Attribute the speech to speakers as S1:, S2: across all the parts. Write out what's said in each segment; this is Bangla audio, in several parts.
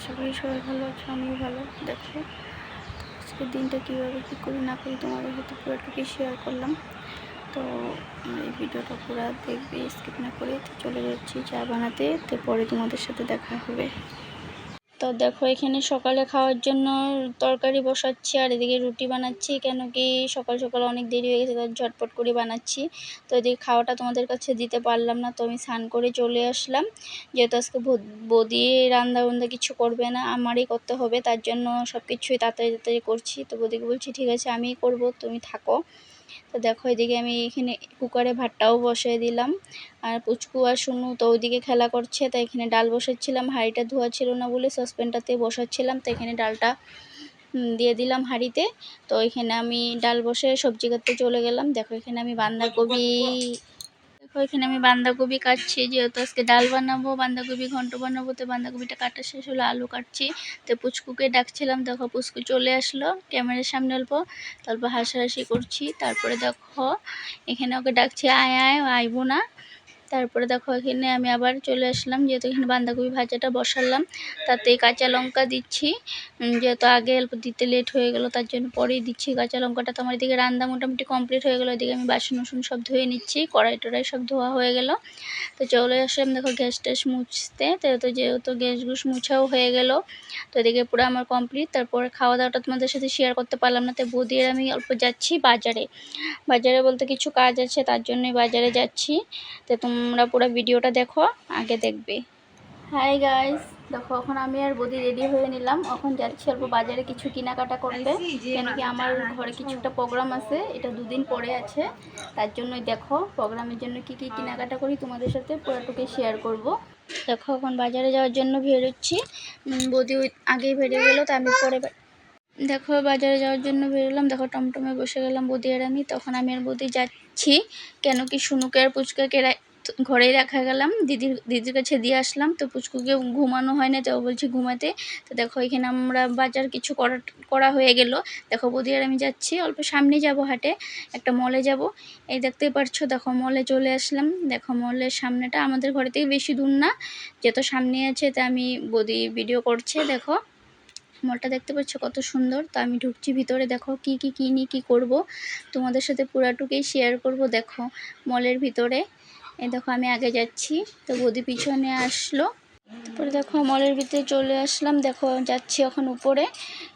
S1: আশা করি সবাই ভালো আছে, আমিও ভালো। দেখো, আজকের দিনটা কীভাবে কী করি না করি তোমাদের হয়তো পুরোটুকুই শেয়ার করলাম। তো এই ভিডিওটা পুরো দেখবে স্কিপ না করে চলে যাচ্ছি চা বানাতে। তো পরে তোমাদের সাথে দেখা হবে। তো দেখো, এখানে সকালে খাওয়ার জন্য তরকারি বসাচ্ছি আর এদিকে রুটি বানাচ্ছি, কেন কি সকাল সকাল অনেক দেরি হয়ে গেছে তো ঝটপট করে বানাচ্ছি। তো এদিকে খাওয়াটা তোমাদের কাছে দিতে পারলাম না, তো আমি স্নান করে চলে আসলাম। যেহেতু আজকে বদি রান্না বান্দা কিছু করবে না, আমারই করতে হবে, তার জন্য সব কিছুই তাড়াতাড়ি তাড়াতাড়ি করছি। তো বদিকে বলছি, ঠিক আছে, আমিই করব, তুমি থাকো। তো দেখো, এদিকে আমি এখানে কুকারে ভাতটাও বসিয়ে দিলাম। আর পুচকু আর শুনু তো ওইদিকে খেলা করছে, তাই এখানে ডাল বসাচ্ছিলাম হাঁড়িটা ধোয়া ছিল না বলে সসপেনটাতে বসাচ্ছিলাম, তো এখানে ডালটা দিয়ে দিলাম হাঁড়িতে। তো এখানে আমি ডাল বসে সবজি কাটতে চলে গেলাম। দেখো, এখানে আমি বাঁধাকপি দেখো এখানে আমি বাঁধাকপি কাটছি, যেহেতু আজকে ডাল বানাবো, বাঁধাকপি ঘন্ট বানাবো, তো বাঁধাকপিটা কাটা শেষ হলো, আলু কাটছি। তো পুচকুকে ডাকছিলাম, দেখো পুচকু চলে আসলো, ক্যামেরার সামনে অল্প, তারপর হাসাহাসি করছি, তারপরে দেখো এখানে ওকে ডাকছি, আয় আয় আইবো না। তারপরে দেখো এখানে আমি আবার চলে আসলাম, যেহেতু এখানে বাঁধাকপি ভাজাটা বসালাম, তাতে কাঁচা লঙ্কা দিচ্ছি। যেহেতু আগে অল্প দিতে লেট হয়ে গেল, তার জন্য পরেই দিচ্ছি। কাঁচা লঙ্কাটা তো আমার এদিকে রান্না মোটামুটি কমপ্লিট হয়ে গেলো, এদিকে আমি বাসন উসুন সব ধুয়ে নিচ্ছি, কড়াই টড়াই সব ধোয়া হয়ে গেল। তো চলে আসলাম, দেখো গ্যাস ট্যাস মুছতে, তো যেহেতু গ্যাস গুস মুছাও হয়ে গেল, তো এদিকে পুরো আমার কমপ্লিট তারপরে খাওয়া দাওয়াটা তোমাদের সাথে শেয়ার করতে পারলাম না তো বদিয়ে আমি অল্প যাচ্ছি বাজারে। বাজারে বলতে কিছু কাজ আছে, তার জন্যই বাজারে যাচ্ছি। তো তোমরা পুরো ভিডিওটা দেখো, আগে দেখবে। হাই গাইস দেখো, এখন আমি আর বদি রেডি হয়ে নিলাম। এখন যাচ্ছি অল্প বাজারে কিছু কেনাকাটা করতে। কেন কি আমার ঘরে কিছু একটা প্রোগ্রাম আছে, এটা দুদিন পরে আছে। তার জন্যই দেখো প্রোগ্রামের জন্য কি কি কেনাকাটা করি তোমাদের সাথে পুরোটুকুই শেয়ার করব। দেখো, এখন বাজারে যাওয়ার জন্য বেরোচ্ছি। বদি আগেই বেরিয়ে গেলো, তো আমি পরে দেখো, বাজারে যাওয়ার জন্য বেরোলাম। দেখো, টমটমে বসে গেলাম বদি আর আমি। তখন আমি আর বদি যাচ্ছি। কেন কি শুনুকে আর পুচকাকে ঘরেই রাখা গেলাম। দিদির দিদির কাছে দিয়ে আসলাম। তো পুচকুকে ঘুমানো হয় না, তো বলছি ঘুমাতে। তো দেখো, এখানে আমরা বাজার কিছু করা করা হয়ে গেল। দেখো, বৌদি আর আমি যাচ্ছি। অল্প সামনে যাব হাটে, একটা মলে যাব। এই দেখতেই পারছ, দেখো মলে চলে আসলাম। দেখো মলের সামনেটা আমাদের ঘরে থেকে বেশি দূর না। যত সামনে আছে, তা আমি বৌদি ভিডিও করছে, দেখো। মলটা দেখতে পাচ্ছ কত সুন্দর। তো আমি ঢুকছি ভিতরে, দেখো, কি কি কিনি কি করব। তোমাদের সাথে পুরাটুকুই শেয়ার করব, দেখো মলের ভিতরে। এই দেখো, আমি আগে যাচ্ছি। তো বদি পিছনে আসলো। তারপরে দেখো, মলের ভিতরে চলে আসলাম। দেখো, যাচ্ছি এখন উপরে।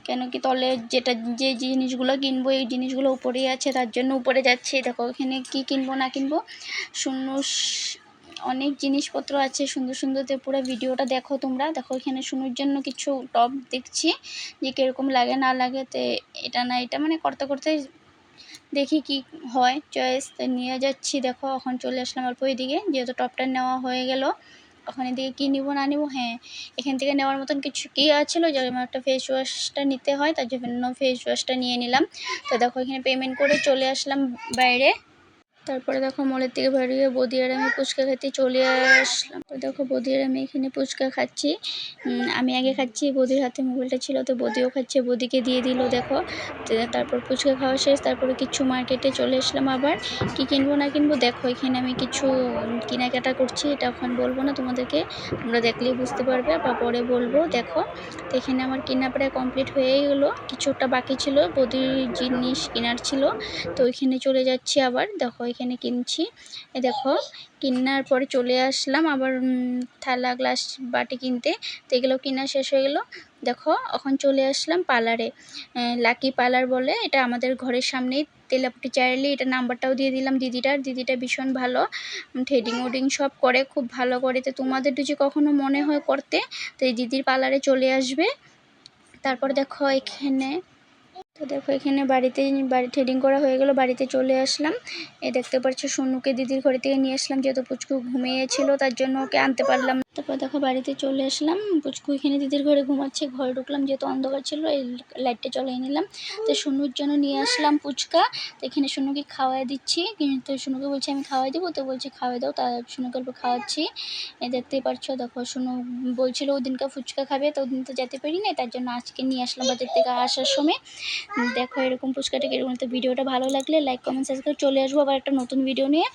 S1: কেন কি তলে যেটা, যে জিনিসগুলো কিনবো, এই জিনিসগুলো উপরেই আছে। তার জন্য উপরে যাচ্ছি। দেখো, এখানে কি কিনবো, না কিনবো? শূন্য অনেক জিনিসপত্র আছে। সুন্দর সুন্দর পুরো ভিডিওটা দেখো তোমরা। দেখো, এখানে শুনুর জন্য কিছু টপ দেখছি। যে কীরকম লাগে, না লাগে, তো এটা না এটা মানে করতে করতে দেখি কি হয় চয়েস নিয়ে যাচ্ছি। দেখো, এখন চলে আসলাম অল্প দিকে যেহেতু টপটা নেওয়া হয়ে গেল ওখানে দিকে কি নিবো, না নিবো? হ্যাঁ এখান থেকে নেওয়ার মতন কিছু কী আছিলো যে আমার একটা ফেস ওয়াশটা নিতে হয়, তার জন্য ফেস ওয়াশটা নিয়ে নিলাম। তো দেখো, এখানে পেমেন্ট করে চলে আসলাম বাইরে। তারপরে দেখো মলের থেকে বেরিয়ে বদিয়ার আমি ফুচকা খেতে চলে আসলাম। তো দেখো বদিয়ার আমি এখানে ফুচকা খাচ্ছি। আমি আগে খাচ্ছি, বদির হাতে মোবাইলটা ছিল, তো বদিও খাচ্ছে, বদিকে দিয়ে দিল, দেখো। তারপর ফুচকা খাওয়া শেষ, তারপরে কিছু মার্কেটে চলে আসলাম আবার। কি কিনবো না কিনবো, দেখো এখানে আমি কিছু কেনাকাটা করছি, এটা এখন বলব না তোমাদেরকে, তোমরা দেখলেই বুঝতে পারবে, বা পরে বলব, দেখো। তো এখানে আমার কেনা প্রায় কমপ্লিট হয়েই গেলো, কিছুটা বাকি ছিল বদির জিনিস কেনার ছিল, তো ওইখানে চলে যাচ্ছি আবার, দেখো এখানে কিনছি। এ দেখো, কিনার পরে চলে আসলাম আবার থালা, গ্লাস, বাটি কিনতে। তো এগুলো কেনা শেষ হয়ে গেলো। দেখো, এখন চলে আসলাম পার্লারে। লাকি পার্লার বলে, এটা আমাদের ঘরের সামনেই। তেলাপুটি চাইলে এটা নাম্বারটাও দিয়ে দিলাম দিদিটার। দিদিটা ভীষণ ভালো। থ্রেডিং ওডিং সব করে, খুব ভালো করে। তো তোমাদের যদি কখনো মনে হয় করতে, তো এই দিদির পার্লারে চলে আসবে। তারপর দেখো এখানে তো দেখো, এখানে বাড়িতে বাড়ি থ্রেডিং করা হয়ে গেল, বাড়িতে চলে আসলাম। এ দেখতে পাচ্ছ সোনুকে দিদির ঘরে থেকে নিয়ে আসলাম, যেহেতু পুচকু ঘুমিয়েছিল তার জন্য ওকে আনতে পারলাম তারপর দেখো বাড়িতে চলে আসলাম। পুচকু এখানে দিদির ঘরে ঘুমাচ্ছে, ঘরে ঢুকলাম, যেহেতু অন্ধকার ছিল, এই লাইটটা চলাই নিলাম। তো সোনুর জন্য নিয়ে আসলাম ফুচকা তো এখানে সোনুকে খাওয়াই দিচ্ছি। কিন্তু সোনুকে বলছি, আমি খাওয়াই দেবো? তো বলছি, খাওয়াই দাও। তা সোনুকে অল্প খাওয়াচ্ছি। দেখতেই পারছ, দেখো সোনু বলছিল ওদিনকে ফুচকা খাবে। তো ওদিন তো যেতে পারি না তার জন্য আজকে নিয়ে আসলাম বাজার থেকে আসার সময়। দেখো এরকম ফুচকাটা এরকম তো ভিডিওটা ভালো লাগলে লাইক কমেন্ট সাবস্ক্রাইব চলে আসব আবার একটা নতুন ভিডিও নিয়ে।